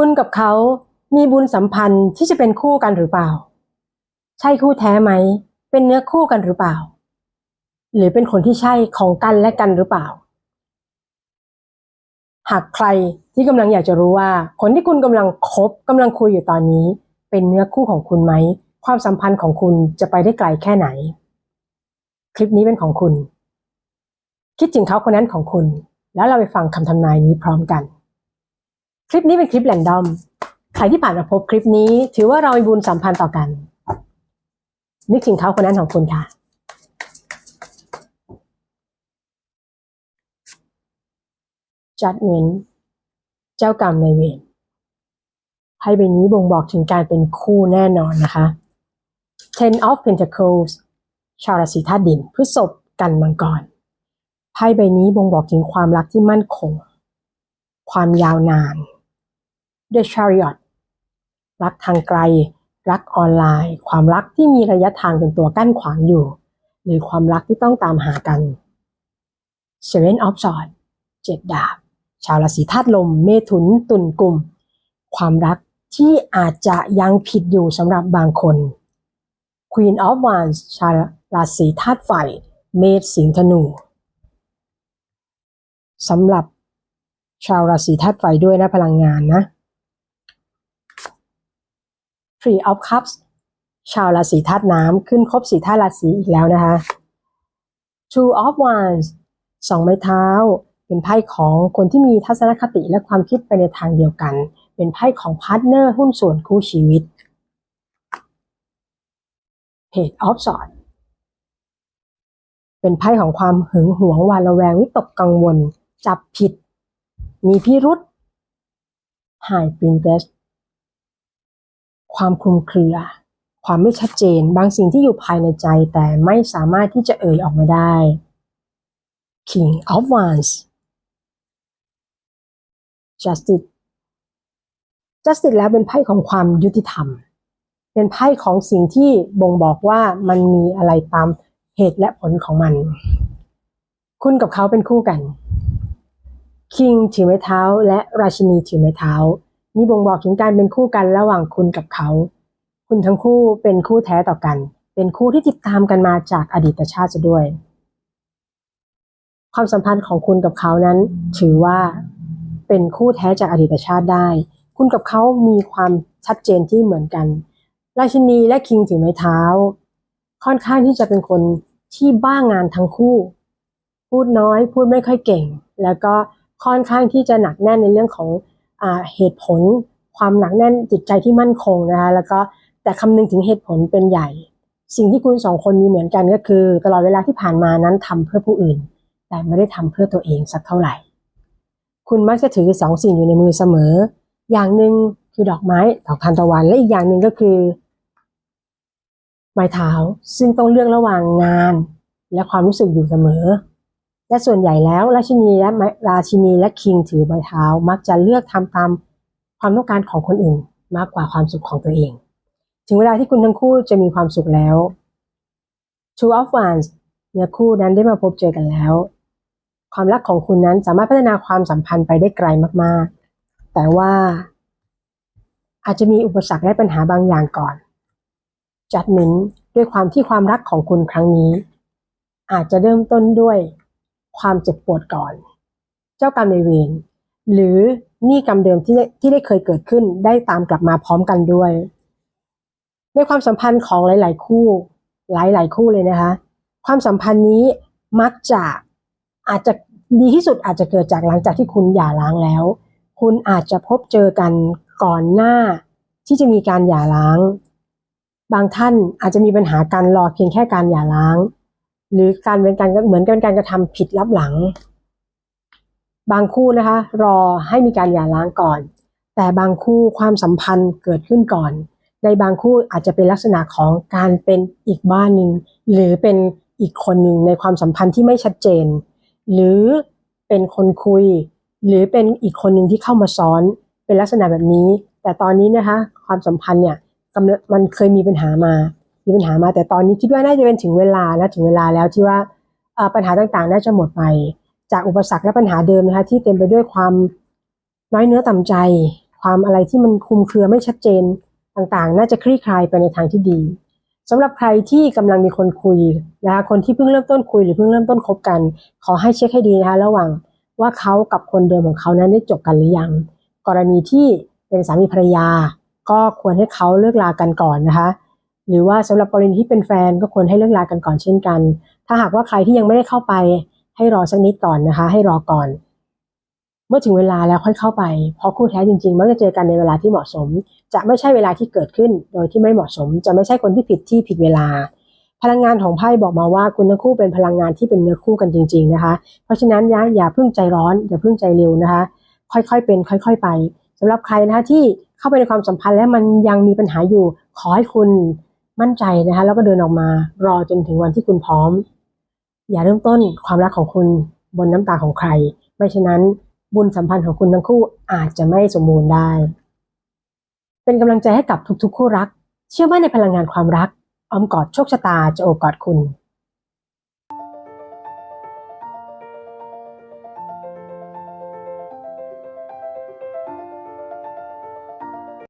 คุณกับเขามีบุญสัมพันธ์ที่จะเป็นคู่กันหรือเปล่า ใช่คู่แท้ไหม เป็นเนื้อคู่กันหรือเปล่า หรือเป็นคนที่ใช่ของกันและกันหรือเปล่า หากใครที่กำลังอยากจะรู้ว่า คนที่คุณกำลังคบกำลังคุยอยู่ตอนนี้ เป็นเนื้อคู่ของคุณไหม ความสัมพันธ์ของคุณจะไปได้ไกลแค่ไหน คลิปนี้เป็นของคุณ คิดถึงเขาคนนั้นของคุณ แล้วเราไปฟังคำทำนายนี้พร้อมกัน คลิปนี้เป็นคลิปแรนดอม ใครที่ผ่านมาพบคลิปนี้ ถือว่าเรามีบุญสัมพันธ์ต่อกัน นึกถึงเขาคนนั้นของคุณค่ะ judgment เจ้ากรรมในายเวรไพ่ใบนี้บ่งบอกถึงการเป็นคู่แน่นอนนะคะ ten of pentacles ชาวราศีธาตุดินพฤษภกันมังกรไพ่ใบนี้บ่งบอกถึงความรักที่มั่นคง ความยาวนาน The Chariot รักทางไกล รักออนไลน์ ความรักที่มีระยะทางเป็นตัวกั้นขวางอยู่ หรือความรักที่ต้องตามหากัน Seven of Swords เจ็ดดาบ ชาวราศีธาตุลม เมถุน ตุลกลุ่ม ความรักที่อาจจะยังผิดอยู่สำหรับบางคน Queen of Wands ชาวราศีธาตุไฟ เมษสิงห์ธนูสำหรับชาวราศีธาตุไฟด้วยนะพลังงานนะ Three of Cups ชาวราศีธาตุน้ำขึ้นครบสีธาตุราศีอีกแล้วนะคะ Two of Wands สองไม้เท้า เป็นไพ่ของคนที่มีทัศนคติและความคิดไปในทางเดียวกัน เป็นไพ่ของพาร์ทเนอร์หุ้นส่วนคู่ชีวิต Page of Swords เป็นไพ่ของความหึงหวงหวาดระแวงวิตกกังวล จับผิด มีพิรุษ High Princess ความคลุมเครือ ความไม่ชัดเจน บางสิ่งที่อยู่ภายในใจแต่ไม่สามารถที่จะเอ่ยออกมาได้ King of Wands Justice Justice แล้วเป็นไพ่ของความยุติธรรม เป็นไพ่ของสิ่งที่บ่งบอกว่ามันมีอะไรตามเหตุและผลของมัน คุณกับเขาเป็นคู่กัน King ถือไม้เท้าและราชินีถือไม้เท้า นี่บ่งบอกถึงการเป็นคู่กันระหว่างคุณกับเขา คุณทั้งคู่เป็นคู่แท้ต่อกัน เป็นคู่ที่ติดตามกันมาจากอดีตชาติซะด้วย ความสัมพันธ์ของคุณกับเขานั้น ถือว่าเป็นคู่แท้จากอดีตชาติได้ คุณกับเขามีความชัดเจนที่เหมือนกัน ราชินีและคิงถือไม้เท้า ค่อนข้างที่จะเป็นคนที่บ้างานทั้งคู่ พูดน้อย พูดไม่ค่อยเก่ง แล้วก็ค่อนข้างที่จะหนักแน่นในเรื่องของ เหตุผลความหนักแน่นจิตใจที่มั่นคงนะคะแล้วก็แต่คำนึงถึงเหตุผลเป็นใหญ่ สิ่งที่คุณสองคนมีเหมือนกันก็คือ ตลอดเวลาที่ผ่านมานั้นทำเพื่อผู้อื่น แต่ไม่ได้ทำเพื่อตัวเองสักเท่าไหร่ คุณมักจะถือสองสิ่งอยู่ในมือเสมอ อย่างหนึ่งคือดอกไม้ดอกทานตะวัน และอีกอย่างหนึ่งก็คือไม้เท้าซึ่งต้องเลือกระหว่างงาน และความรู้สึกอยู่เสมอ และส่วนใหญ่แล้วราชินีและราชินีและคิงถือไม้เท้ามักจะเลือกทำตามความต้องการของคนอื่นมากกว่าความสุขของตัวเอง ถึงเวลาที่คุณทั้งคู่จะมีความสุขแล้ว Two of Wands เนื้อคู่นั้นได้มาพบเจอกันแล้ว ความรักของคุณนั้นสามารถพัฒนาความสัมพันธ์ไปได้ไกลมากๆ แต่ว่า อาจจะมีอุปสรรคและปัญหาบางอย่างก่อน Judgment ด้วยความที่ความรักของคุณครั้งนี้ อาจจะเริ่มต้นด้วย ความเจ็บปวดก่อน เจ้ากรรมในเวรหรือหนี้กรรมเดิมที่ได้ที่ได้เคยเกิดขึ้นได้ตามกลับมาพร้อมกันด้วย ในความสัมพันธ์ของหลาย ๆ คู่ หลาย ๆ คู่เลยนะคะ ความสัมพันธ์นี้มักจะอาจจะดีที่สุดอาจจะเกิดจากหลังจากที่คุณหย่าร้างแล้ว คุณอาจจะพบเจอกันก่อนหน้าที่จะมีการหย่าร้าง บางท่านอาจจะมีปัญหาการรอเพียงแค่การหย่าร้าง หรือการเป็นการเหมือนกันการกระทำผิดลับหลัง บางคู่นะคะ รอให้มีการหย่าร้างก่อน แต่บางคู่ความสัมพันธ์เกิดขึ้นก่อน ในบางคู่อาจจะเป็นลักษณะของการเป็นอีกบ้านหนึ่งหรือเป็นอีกคนหนึ่งในความสัมพันธ์ที่ไม่ชัดเจน หรือเป็นคนคุย หรือเป็นอีกคนหนึ่งที่เข้ามาซ้อนเป็นลักษณะแบบนี้ แต่ตอนนี้นะคะ ความสัมพันธ์เนี่ยมันเคยมีปัญหามา มีปัญหามาแต่ตอนนี้คิดว่าน่าจะเป็นถึงเวลานะถึงเวลาแล้วที่ว่าปัญหาต่างๆ น่าจะหมดไป จากอุปสรรคและปัญหาเดิมนะคะที่เต็มไปด้วยความน้อยเนื้อต่ำใจ ความอะไรที่มันคุมเครือไม่ชัดเจนต่างๆ น่าจะคลี่คลายไปในทางที่ดีสำหรับใครที่กำลังมีคนคุยนะคะคนที่เพิ่งเริ่มต้นคุยหรือเพิ่งเริ่มต้นคบกัน ขอให้เช็คให้ดีนะคะระหว่างว่าเขากับคนเดิมของเขานั้นได้จบกันหรือยัง กรณีที่เป็นสามีภรรยา ก็ควรให้เขาเลิกลากันก่อนนะคะ หรือว่าสำหรับกรณีที่เป็นแฟนก็ควรให้เลิกลากันก่อนเช่นกัน ถ้าหากว่าใครที่ยังไม่ได้เข้าไปให้รอสักนิดก่อนนะคะ ให้รอก่อน เมื่อถึงเวลาแล้วค่อยเข้าไป เพราะคู่แท้จริงๆมักจะเจอกันในเวลาที่เหมาะสม จะไม่ใช่เวลาที่เกิดขึ้น โดยที่ไม่เหมาะสม จะไม่ใช่คนที่ผิดที่ผิดเวลา พลังงานของไพ่บอกมาว่าคุณทั้งคู่เป็นพลังงานที่เป็นเนื้อคู่กันจริง ๆนะคะ เพราะฉะนั้นอย่าอย่าเพิ่งใจร้อนอย่าเพิ่งใจเร็วนะคะ ค่อยๆเป็น ค่อย ๆ ไปสำหรับใครนะคะที่เข้าไปในความสัมพันธ์แล้วมันยังมีปัญหาอยู่ขอให้คุณ มั่นใจนะคะ แล้วก็เดินออกมารอจนถึงวันที่คุณพร้อม อย่าเริ่มต้นความรักของคุณบนน้ำตาของใคร ไม่ฉะนั้นบุญสัมพันธ์ของคุณทั้งคู่อาจจะไม่สมบูรณ์ได้ เป็นกำลังใจให้กับทุกๆ คู่รัก เชื่อมั่นในพลังงานความรักอ้อมกอดโชคชะตาจะโอบกอดคุณ